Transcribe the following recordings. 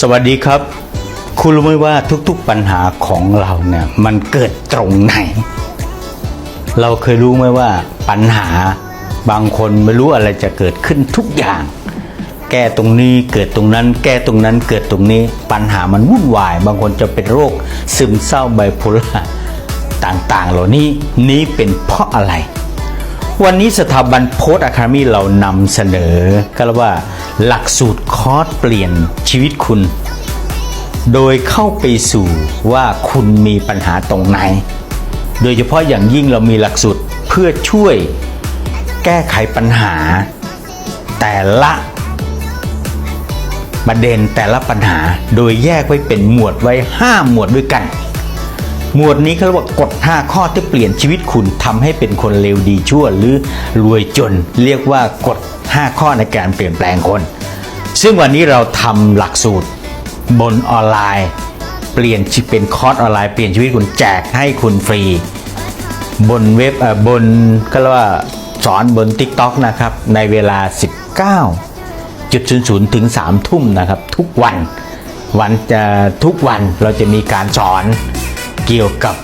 สวัสดีครับ คุณรู้ไหมว่าทุกๆปัญหาของเราเนี่ยมันเกิดตรงไหน เราเคยรู้ไหมว่าปัญหาบางคนไม่รู้อะไรจะเกิดขึ้นทุกอย่าง แก้ตรงนี้เกิดตรงนั้น แก้ตรงนั้นเกิดตรงนี้ ปัญหามันวุ่นวาย บางคนจะเป็นโรคซึมเศร้าไบโพล่าต่างๆ เหล่านี้นี้เป็นเพราะอะไร วันนี้สถาบันโพสอะคามีเรานำเสนอ ก็เรียกว่าหลักสูตรคอร์สเปลี่ยนชีวิตคุณ โดยเข้าไปสู่ว่าคุณมีปัญหาตรงไหน โดยเฉพาะอย่างยิ่งเรามีหลักสูตรเพื่อช่วยแก้ไขปัญหา แต่ละประเด็นแต่ละปัญหาโดยแยกไว้เป็นหมวดไว้ 5 หมวดด้วยกัน หมวดนี้เขาเรียกว่ากฎ 5 ข้อที่เปลี่ยนชีวิตคุณทำให้เป็นคนเลวดีชั่ว หรือรวยจน เรียกว่ากฎ 5 ข้อในการเปลี่ยนแปลงคน ซึ่งวันนี้เราทำหลักสูตร บนออนไลน์ เปลี่ยนเป็นคอร์สออนไลน์เปลี่ยนชีวิตคุณแจกให้คุณฟรี บนเว็บเอ่อบนก็เรียกว่าสอนบน TikTok นะครับ ในเวลา 19.00ถึง3ทุ่มนะครับ ทุกวันวันจะทุกวันเราจะมีการสอน เกี่ยวกับ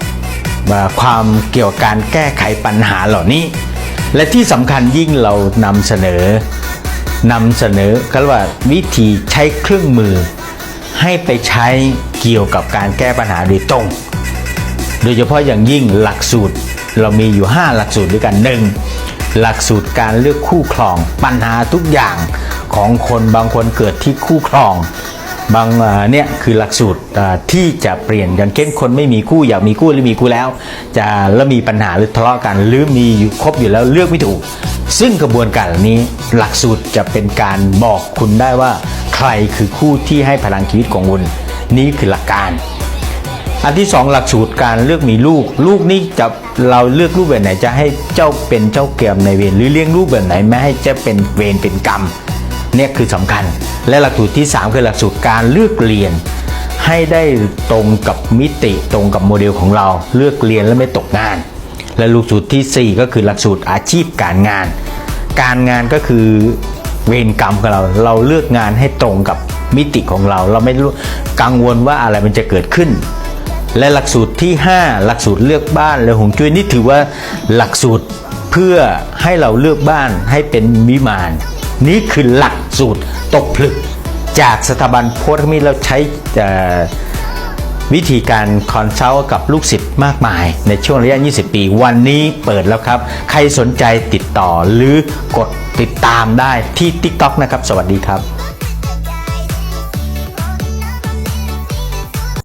ความเกี่ยวกับการแก้ไขปัญหาเหล่านี้ และที่สำคัญยิ่งเรานำเสนอนำเสนอก็ว่าวิธีใช้เครื่องมือ ให้ไปใช้เกี่ยวกับการแก้ปัญหาโดยตรง โดยเฉพาะอย่างยิ่งหลักสูตรเรามีอยู่ 5 หลักสูตรด้วยกัน 1. หลักสูตรการเลือกคู่ครอง ปัญหาทุกอย่างของคนบางคนเกิดที่คู่ครอง บางเนี่ยคือหลักสูตรที่จะเปลี่ยนอย่างเช่นคนไม่มีคู่อยากมีคู่หรือมีคู่แล้ว จะแล้วมีปัญหาหรือทะเลาะกันหรือมีอยู่ครบอยู่แล้วเลือกไม่ถูก ซึ่งกระบวนการนี้หลักสูตรจะเป็นการบอกคุณได้ว่า ใครคือคู่ที่ให้พลังชีวิตของคุณนี่คือหลักการ อันที่สองหลักสูตรการเลือกมีลูก ลูกนี่จะเราเลือกลูกแบบไหนจะให้เจ้าเป็นเจ้าเกมในเวรหรือเลี้ยงลูกแบบไหนไม่ให้เจะเป็นเวรเป็นกรรม เนี่ยคือสำคัญ และหลักสูตรที่ 3 คือหลักสูตรการเลือกเรียน ให้ได้ตรงกับมิติตรงกับโมเดลของเราเลือกเรียนและไม่ตกงาน และหลักสูตรทีสี่ 4 ก็คือหลักสูตรอาชีพการงาน การงานก็คือเวรกรรมของเราเราเลือกงานให้ตรงกับมิติของเรา เราไม่กังวลว่าอะไรมันจะเกิดขึ้น และหลักสูตรที่ 5 หลักสูตรเลือกบ้านและหงจุ้ยนี่ถือว่าหลักสูตรเพื่อให้เราเลือกบ้านให้เป็นวิมาน นี่คือหลักสูตรตกผลึกจากสถาบันโพธิ์มิตรเราใช้วิธีการคอนซัลท์กับลูกศิษย์มากมาย ในช่วงระยะ 20 ปี วันนี้เปิดแล้วครับ ใครสนใจติดต่อหรือกดติดตามได้ที่ TikTok นะครับ สวัสดีครับ